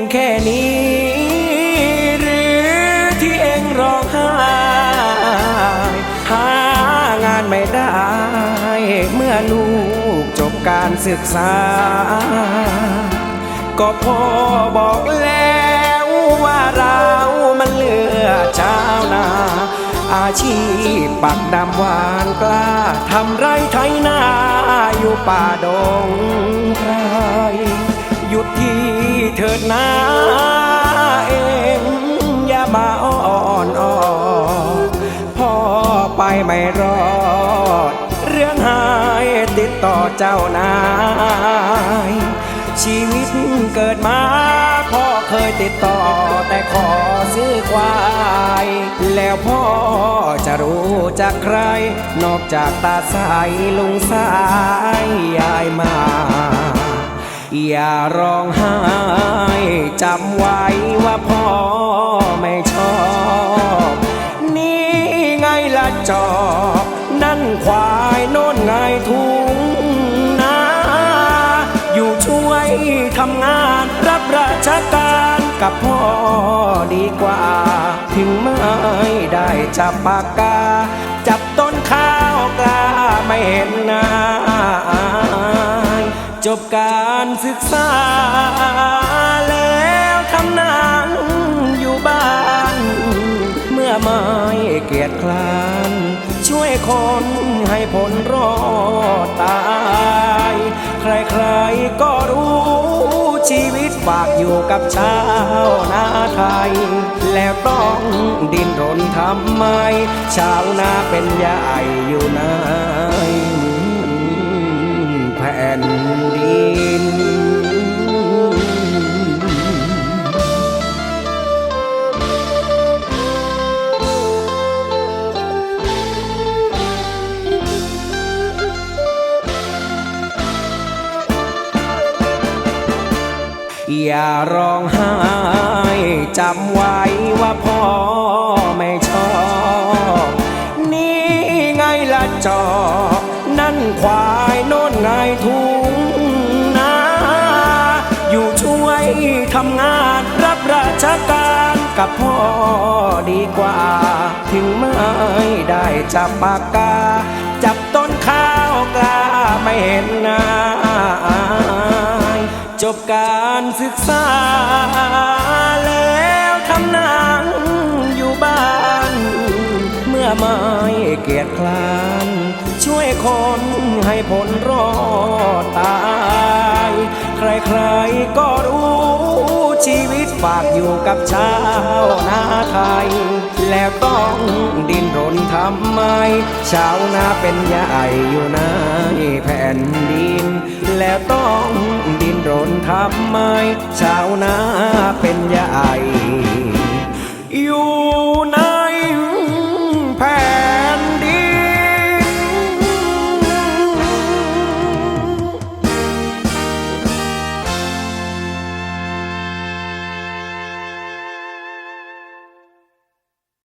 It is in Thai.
งแค่นี้ หรือที่เองร้องไห้หางานไม่ได้ เมื่อลูกจบการศึกษา ก็พ่อบอกแล้วว่าเรามันเลือชานาอาชีพปักดำหวานกล้าทำไรไถนาอยู่ป่าดง เถิดนาเองอย่ามาอ้อนอ่อนพ่อไปไม่รอด เรื่องหายติดต่อเจ้านาย ชีวิตเกิดมา พ่อเคยติดต่อแต่ขอซื้อควาย แล้วพ่อจะรู้จากใคร นอกจากตาสายลุงสายยายมา อย่าร้องไห้จำไว้ว่าพ่อไม่ชอบ นี่ไงละจอบนั่นควายโน่นไงทุงนาอยู่ช่วยทำงานรับราชการกับพ่อดีกว่า ถึงไม่ได้จับปากกา จับต้นข้าวกล้าไม่เห็นหน้า จบการศึกษา แล้วทำนานอยู่บ้าน เมื่อไม่เกียจคร้าน ช่วยคนให้ผลรอดตาย ใครๆก็รู้ชีวิตฝากอยู่กับชาวนาไทย แล้วต้องดินรนทำไม ชาวนาเป็นใหญ่อยู่ในแผ่น อย่าร้องไห้จำไว้ว่าพ่อไม่ชอบ นี่ไงละจอบนั่นควายโน่นไงทุงนาอยู่ช่วยทำงานรับราชการกับพ่อดีกว่า ถึงไม่ได้จับปากกา บการศึกษา แล้วทำหนานอยู่บ้าน เมื่อไม่เกียจคร้าน ช่วยคนให้ผลรอดตาย ใครๆก็รู้ชีวิตฝากอยู่กับชาวนาไทย แล้วต้องดินรนทำไม ชาวนาเป็นใหญ่อยู่ในแผ่นดิน แล้วต้อง ทำไมชาวนาเป็นใหญ่อยู่นะ